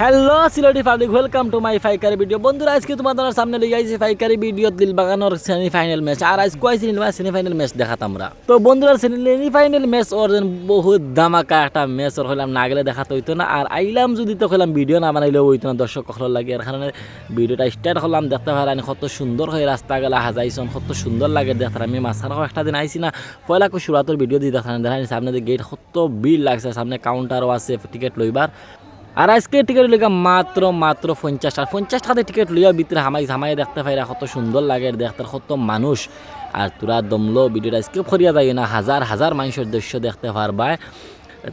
Hello Sylheti public welcome to my ফাইকারি video বন্ধুরা, আজকে তোমাদের সামনে লিয়ে আইছি ফাইকারি ভিডিও দিল বাগানোর সেমিফাইনাল ম্যাচ আর আজ কয় সিনেমা সেমিফাইনাল ম্যাচ দেখাত আমরা? তো বন্ধুরা সেমিফাইনাল ম্যাচ ওর বহুত দামাকা একটা ম্যাচ ওর হইলাম, না গেলে দেখাতে হইতো না। আর আইলাম যদি তো হইলাম ভিডিও না বানাইলেও হইতো না, দর্শক হল লাগে। এর কারণে ভিডিওটা স্টার্ট করলাম, দেখতে পারেন কত সুন্দর হয়ে রাস্তা গেলা হাজাইছন, কত সুন্দর লাগে দেখতে আমি মাঝখানে একটা দিন আইছি না, পয়লা কো শুরুয়াতের ভিডিও দিয়ে দেখান দেখান সামনে গেট কত ভিড় লাগছে, সামনে কাউন্টারও আছে টিকিট লইবার। আর আজকে টিকিট লইগা মাত্র মাত্র পঞ্চাশ আর পঞ্চাশ টাকাতে টিকিট লইয়া ভিতরে হামাই ঝামাই দেখতে পাইরা কত সুন্দর লাগে, দেখতে কত মানুষ। আর তোরা দমলো ভিডিওটা স্কিপ করিয়া যাই না, হাজার হাজার মানুষের দৃশ্য দেখতে পারবাই।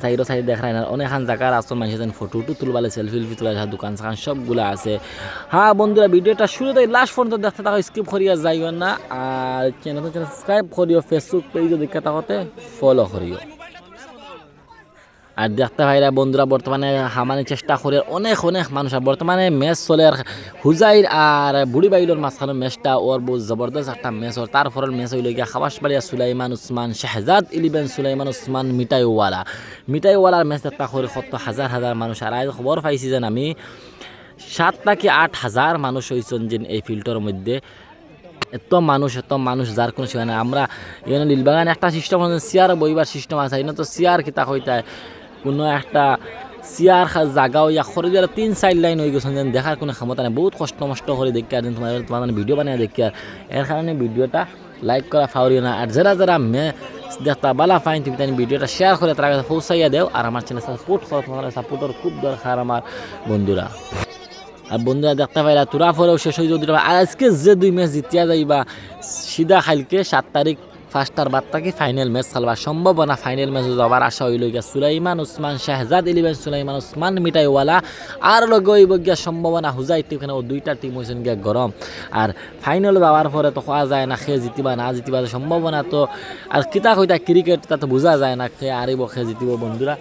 সাইডো সাইড দেখায় না অনেকখান জায়গার আসল মানুষ যেন ফটো টু তুলবালে সেলফি উলফি তোলা দোকান সাকান সবগুলো আছে। হ্যাঁ বন্ধুরা, ভিডিওটা শুরুতে লাস্ট পর্যন্ত দেখতে থাকো স্কিপ করিয়া যাইও না। আর চ্যানেল সাবস্ক্রাইব করিও ফেসবুক পেজও দেখতে থাকতে ফলো করিও। আর দেখতে ভাইরা বন্ধুরা, বর্তমানে হামানি চেষ্টা করে অনেক অনেক মানুষ আর বর্তমানে ম্যাচ চলে আর হুজাইর আর বুড়ি বাইলোর মাঝখানে ম্যাচটা ওর বহু জবরদস্ত একটা ম্যাচ ওর। তারপরের ম্যাচ হইল গিয়া খাবাসবাড়িয়া সুলাইমান উসমান, শাহজাদ ইলিবেন সুলাইমান উসমান মিটাইওয়ালা মিটাইওয়ালার ম্যাচ একটা করে কত হাজার হাজার মানুষ। আর আজ খবর পাইছি যেন আমি সাত নাকি আট হাজার মানুষ হয়েছেন যে এই ফিল্ডের মধ্যে। এত মানুষ এত মানুষ যার কোনো সীমা আমরা এখানে নীলবাগানে একটা সিস্টেম আছে চেয়ার বইবার সিস্টেম আছে। এখানে তো চেয়ার কিতা হইতায় কোনো একটা চেয়ার জাগাও, ইয়া করে দিয়ে তিন চার লাইন হয়ে গেছে, যেন দেখার কোনো ক্ষমতা নেই। বহুত কষ্ট মষ্ট করে দেখি আর তোমার তোমার মানে ভিডিও বানিয়ে দেখি আর এর কারণে ভিডিওটা লাইক করা ফাউরিও না আর যারা যারা মে দেখতা বালা ফাইন তুমি তাই ভিডিওটা শেয়ার করে তার কাছে পৌঁছাইয়া দেও। আর আমার চ্যানেল সাপোর্ট করো তোমার সাপোর্টের খুব দরকার আমার বন্ধুরা আর বন্ধুরা দেখতে পাইরা তোরা পরেও শেষ হয়ে যদি আজকে যে দুই ম্যাচ জিতিয়া যাইবা সিধা খাইলকে সাত তারিখ ফার্স্টার বাদ থাকি ফাইনাল ম্যাচ খেলবার সম্ভাবনা? ফাইনাল ম্যাচ যাবার আশা হইল গিয়া সুলাইমান উসমান, শাহজাদ ইলিভেন, সুলাইমান উসমান মিটাইওয়ালা আর লগে হইব গিয়া সম্ভাবনা হুজাই টিমখানে ও দুইটা টিম হয়েছেন গিয়া গরম। আর ফাইনাল যাওয়ার পরে তো খোয়া যায় না খেয়ে জিতিবা না জিতিবা সম্ভাবনা তো। আর কিতা কইতা ক্রিকেট তা তো বোঝা যায় না খেয়ে আরিব খেয়ে জিতিব বন্ধুরা।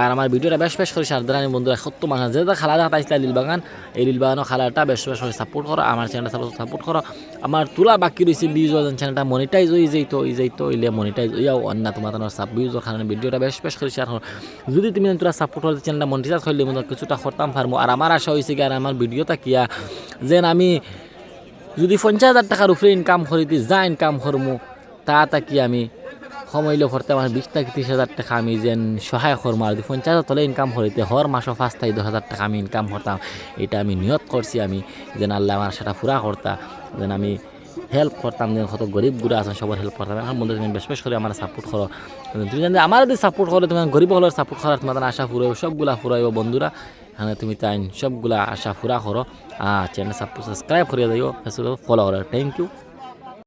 আর আমার ভিডিওটা বেশ বেশ করে সারদানি বন্ধুরা, সত্য যেটা খেলা দেখা পাইছিল লীলবাগান এই লীলবাগানের খেলাটা বেশ বেশ করে সাপোর্ট করো, আমার চ্যানেলটা সাপোর্ট করো। আমার তোলা বাকি রয়েছে বিশ হাজার চ্যানেলটা মনিটাইজ হয়ে যেত এই যেত ইলে মনিটাইজ ইয়াও অন্য তোমার তোমার সাপ বিউজের কারণে ভিডিওটা বেশ বেশ করে শেয়ার করো। যদি তুমি তোরা সাপোর্ট করতে চ্যানেলটা মনিটাইজ করলে মনে কিছুটা করতাম পারব আর আমার আশা হয়েছে কি, আর আমার ভিডিওটা কিয়া যেন আমি যদি পঞ্চাশ হাজার টাকার উপরে ইনকাম করিতে যা ইনকাম করব তা তাকি আমি সময়লে করতে আমার বিশ থেকে ত্রিশ হাজার টাকা আমি যেন সহায় করব আর পঞ্চাশ তলে ইনকাম করিতে হর মাসও পাঁচ থেকে দশ হাজার টাকা আমি ইনকাম করতাম এটা আমি নিয়ত করছি আমি, যেন আল্লাহ আমার সেটা পুরা করতাম যেন আমি হেল্প করতাম, যেন কত গরিব গুড়া আছেন, সবার হেল্প করতাম। এখন বন্ধু, তুমি বেশ বেশ করে আমার সাপোর্ট করো। তুমি জানি আমার যদি সাপোর্ট করো তুমি গরিব হলের সাপোর্ট করার তোমার আশা ফুরাইব সবগুলা ফুরাইব বন্ধুরা। এখানে তুমি তাই সবগুলা আশা ফুরা করো। আর চ্যানেল সাবস্ক্রাইব করিয়ে দিও ফলো করো থ্যাংক ইউ